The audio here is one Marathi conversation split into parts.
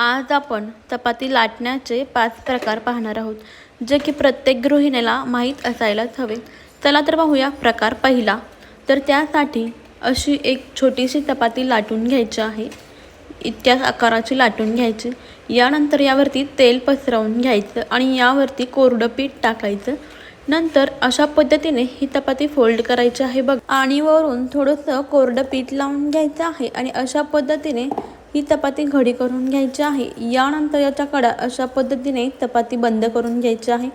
आज आपण चपाती लाटण्याचे पाच प्रकार पाहणार आहोत जे की प्रत्येक गृहिणीला माहीत असायलाच हवे. चला तर पाहूया प्रकार पहिला. तर त्यासाठी अशी एक छोटीशी चपाती लाटून घ्यायची आहे. इतक्या आकाराची लाटून घ्यायची. यानंतर यावरती तेल पसरवून घ्यायचं आणि यावरती कोरडं पीठ टाकायचं. नंतर अशा पद्धतीने ही चपाती फोल्ड करायची आहे बघ. आणि वरून थोडंसं कोरडं पीठ लावून घ्यायचं आहे आणि अशा पद्धतीने ही चपाती घडी करून घ्यायची आहे. यानंतर याच्या कडा अशा पद्धतीने चपाती बंद करून घ्यायची आहे.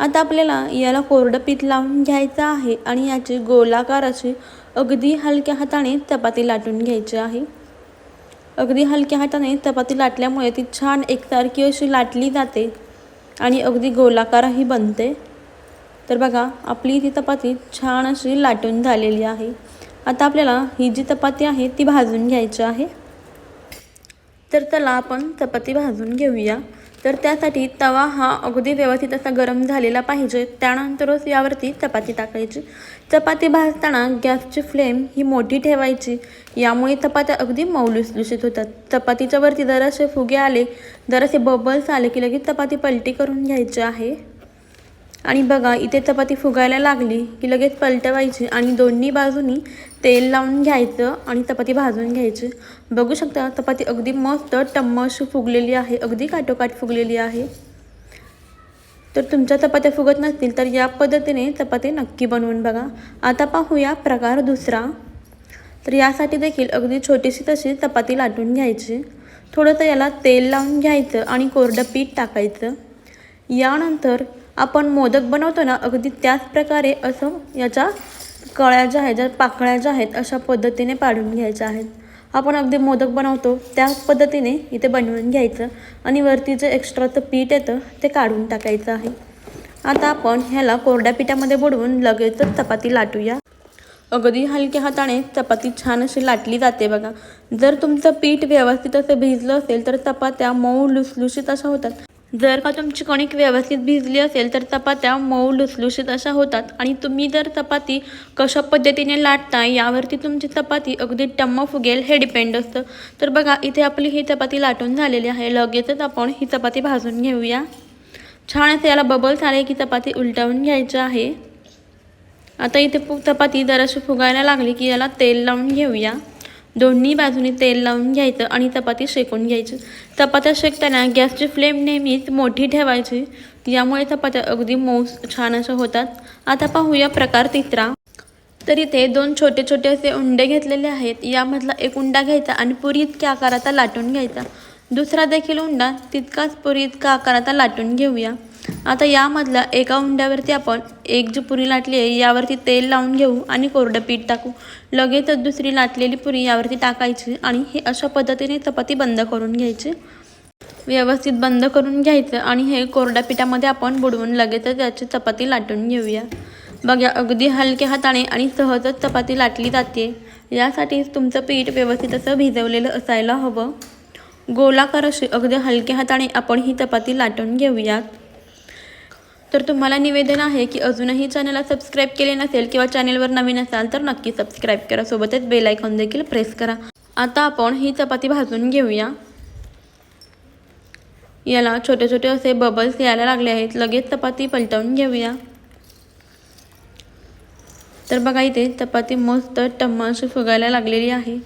आता आपल्याला याला कोरडं पीठ लावून घ्यायचं आहे आणि याची गोलाकार अशी अगदी हलक्या हाताने चपाती लाटून घ्यायची आहे. अगदी हलक्या हाताने चपाती लाटल्यामुळे ती छान एकसारखी अशी लाटली जाते आणि अगदी गोलाकारही बनते. तर बघा आपली ती चपाती छान अशी लाटून झालेली आहे. आता आपल्याला ही जी चपाती आहे ती भाजून घ्यायची आहे. तर त्याला आपण चपाती भाजून घेऊया. तर त्यासाठी तवा हा अगदी व्यवस्थित असा गरम झालेला पाहिजे. त्यानंतरच यावरती चपाती टाकायची. चपाती भाजताना गॅसची फ्लेम ही मोठी ठेवायची. यामुळे चपात्या अगदी मऊ होतात. चपातीच्या वरती जरासे फुगे आले जरासे बबल्स आले की लगेच चपाती पलटी करून घ्यायची आहे. आणि बघा इथे चपाती फुगायला लागली की लगेच पलटवायची आणि दोन्ही बाजूनी तेल लावून घ्यायचं आणि चपाती भाजून घ्यायची. बघू शकता चपाती अगदी मस्त टम्मश फुगलेली आहे अगदी काटोकाठ फुगलेली आहे. तर तुमच्या चपात्या फुगत नसतील तर या पद्धतीने चपाती नक्की बनवून बघा. आता पाहूया प्रकार दुसरा. तर यासाठी देखील अगदी छोटीशी तशी चपाती लाटून घ्यायची. थोडंसं याला तेल लावून घ्यायचं आणि कोरडं पीठ टाकायचं. यानंतर आपण मोदक बनवतो ना अगदी त्याच प्रकारे असं याच्या कळ्या ज्या आहेत ज्या पाकळ्या ज्या आहेत अशा पद्धतीने पाडून घ्यायच्या आहेत. आपण अगदी मोदक बनवतो त्याच पद्धतीने इथे बनवून घ्यायचं आणि वरती जे एक्स्ट्राचं पीठ येतं ते काढून टाकायचं आहे. आता आपण ह्याला कोरड्या पिठामध्ये बुडवून लगेचच चपाती लाटूया. अगदी हलक्या हाताने चपाती छान अशी लाटली जाते बघा. जर तुमचं पीठ व्यवस्थित असं भिजलं असेल तर चपात्या मऊ लुसलुशीत अशा होतात. जर का तुमची कणिक व्यवस्थित भिजली असेल तर चपात्या मऊ लुसलुशीत अशा होतात. आणि तुम्ही जर चपाती कशा पद्धतीने लाटता यावरती तुमची चपाती अगदी टम्म फुगेल हे डिपेंड असतं. तर बघा इथे आपली ही चपाती लाटून झालेली आहे. लगेचच आपण ही चपाती भाजून घेऊया. छान असे याला बबल्स आले की चपाती उलटवून घ्यायची आहे. आता इथे चपाती जराशी फुगायला लागली की याला तेल लावून घेऊया. दोन्ही बाजूनी तेल लावून घ्यायचं आणि चपाती शेकून घ्यायची. चपात्या शेकताना गॅसची फ्लेम नेहमीच मोठी ठेवायची. यामुळे चपात्या अगदी मऊ छान अशा होतात. आता पाहूया प्रकार तिसरा. तर इथे दोन छोटे छोटे असे उंडे घेतलेले आहेत. यामधला एक उंडा घ्यायचा आणि पुरी इतक्या आकाराचा लाटून घ्यायचा. दुसरा देखील उंडा तितकाच पुरी इतका आकाराचा लाटून घेऊया. आता यामधल्या एका उंड्यावरती आपण एक जी पुरी लाटली आहे यावरती तेल लावून घेऊ आणि कोरडं पीठ टाकू. लगेचच दुसरी लाटलेली पुरी यावरती टाकायची आणि हे अशा पद्धतीने चपाती बंद करून घ्यायची. व्यवस्थित बंद करून घ्यायचं आणि हे कोरड्या पिठामध्ये आपण बुडवून लगेचच याची चपाती लाटून घेऊया. बघा अगदी हलक्या हाताने आणि सहजच चपाती लाटली जाते. यासाठी तुमचं पीठ व्यवस्थित असं भिजवलेलं असायला हवं. गोलाकार अशी अगदी हलक्या हाताने आपण ही चपाती लाटून घेऊयात. तर तुम्हाला निवेदन आहे की अजूनही चॅनलला सबस्क्राईब केले नसेल किंवा चॅनेलवर नवीन असाल तर नक्की सबस्क्राईब करा. सोबतच बेल आयकॉन देखील प्रेस करा. आता आपण ही चपाती भाजून घेऊया. याला छोटे छोटे असे बबल्स यायला लागले आहेत. लगेच चपाती पलटवून घेऊया. तर बघा इथे चपाती मस्त टम्म फुगायला लागलेली आहे.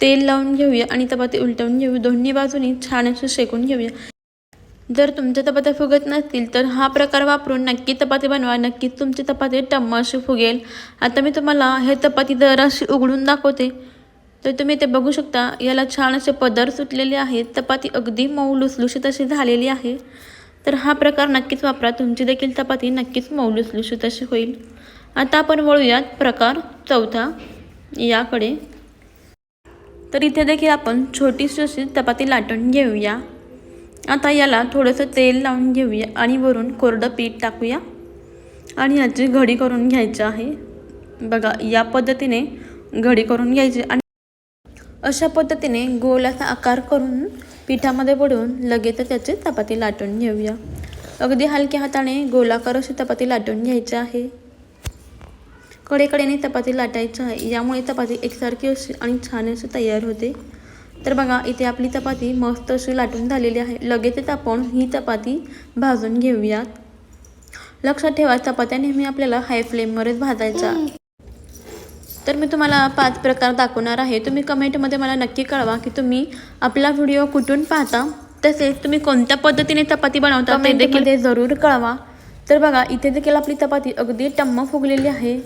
तेल लावून घेऊया आणि चपाती उलटवून घेऊ. दोन्ही बाजूनी छान अशी शेकून घेऊया. जर तुमच्या चपात्या फुगत नसतील तर हा प्रकार वापरून नक्की चपाती बनवा. नक्कीच तुमची चपाती टम्म अशी फुगेल. आता मी तुम्हाला हे चपाती जराशी उघडून दाखवते. तर तुम्ही ते बघू शकता याला छान असे पदर सुटलेले आहेत. चपाती अगदी मऊ लुसलुशीत अशी झालेली आहे. तर हा प्रकार नक्कीच वापरा. तुमची देखील चपाती नक्कीच मऊ लुसलुशीत अशी होईल. आता आपण वळूयात प्रकार चौथा याकडे. तर इथे देखील आपण छोटीशी अशी चपाती लाटून घेऊया. आता याला थोडंसं तेल लावून घेऊया आणि वरून कोरडं पीठ टाकूया. आणि याची घडी करून घ्यायची आहे. बघा या पद्धतीने घडी करून घ्यायची आणि अशा पद्धतीने गोल असा आकार करून पिठामध्ये पडून लगेचच त्याची चपाती लाटून घेऊया. अगदी हलक्या हाताने गोलाकार अशी चपाती लाटून घ्यायची आहे. कडेकडेने चपाती लाटायची आहे. यामुळे चपाती एकसारखी अशी आणि छान अशी तयार होते. तर बघा इथे आपली चपाती मस्त अशी लाटून झालेली आहे. लगेचच आपण ही चपाती भाजून घेऊयात. लक्षात ठेवा चपात्या नेहमी आपल्याला हाय फ्लेमवरच भाजायच्या. तर मी तुम्हाला पाच प्रकार दाखवणार आहे. तुम्ही कमेंटमध्ये मला नक्की कळवा की तुम्ही आपला व्हिडिओ कुठून पाहता. तसेच तुम्ही कोणत्या पद्धतीने चपाती बनवता ते देखील जरूर कळवा. तर बघा इथे देखील आपली चपाती अगदी टम्म फुगलेली आहे.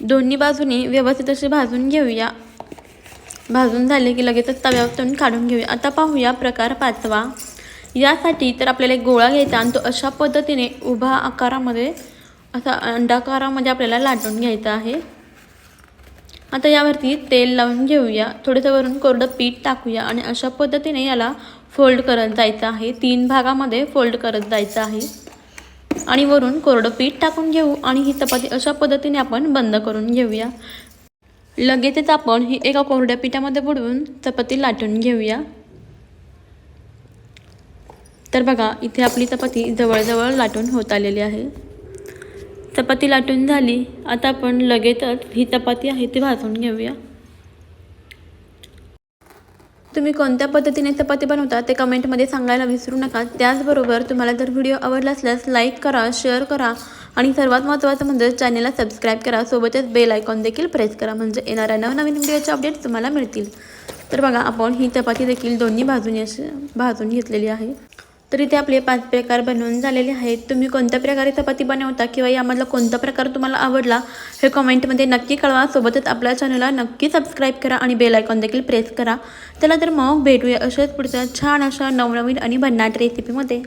दोन्ही बाजूनी व्यवस्थित अशी भाजून घेऊया. भाजून झाले की लगेचच तव्यावरून काढून घेऊया. आता पाहूया प्रकार पाचवा. यासाठी तर आपल्याला एक गोळा घ्यायचा आणि तो अशा पद्धतीने उभा आकारामध्ये असा अंडाकारामध्ये आपल्याला लाटून घ्यायचा आहे. आता यावरती तेल लावून घेऊया. थोडंसं वरून कोरडं पीठ टाकूया आणि अशा पद्धतीने याला फोल्ड करत जायचं आहे. तीन भागामध्ये फोल्ड करत जायचं आहे. आणि वरून कोरडं पीठ टाकून घेऊ आणि ही चपाती अशा पद्धतीने आपण बंद करून घेऊया. लगेचच आपण ही एका कोरड्या पिठामध्ये बुडवून चपाती लाटून घेऊया. तर बघा इथे आपली चपाती जवळजवळ लाटून होत आलेली आहे. चपाती लाटून झाली. आता आपण लगेचच ही चपाती आहे ती भाजून घेऊया. तुम्ही कोणत्या पद्धतीने चपाती बनवता ते कमेंटमध्ये सांगायला विसरू नका. त्याचबरोबर तुम्हाला जर व्हिडिओ आवडला असल्यास लाईक करा शेअर करा आणि सर्वात महत्त्वाचं म्हणजे चॅनलला सबस्क्राईब करा. सोबतच बेल आयकॉन देखील प्रेस करा. म्हणजे येणाऱ्या नवनवीन व्हिडिओचे अपडेट्स तुम्हाला मिळतील. तर बघा आपण ही चपाती देखील दोन्ही भाजून अशी भाजून घेतलेली आहे. तर इथे आपले पाच प्रकार बनवून झालेले आहेत. तुम्ही कोणत्या प्रकारे चपाती बनवता किंवा यामधला कोणता प्रकार तुम्हाला आवडला हे कमेंटमध्ये नक्की कळवा. सोबतच आपल्या चॅनलला नक्की सबस्क्राईब करा आणि बेल आयकॉन देखील प्रेस करा. चला तर मग भेटूया अशाच पुढच्या छान अशा नवनवीन आणि भन्नाट रेसिपीमध्ये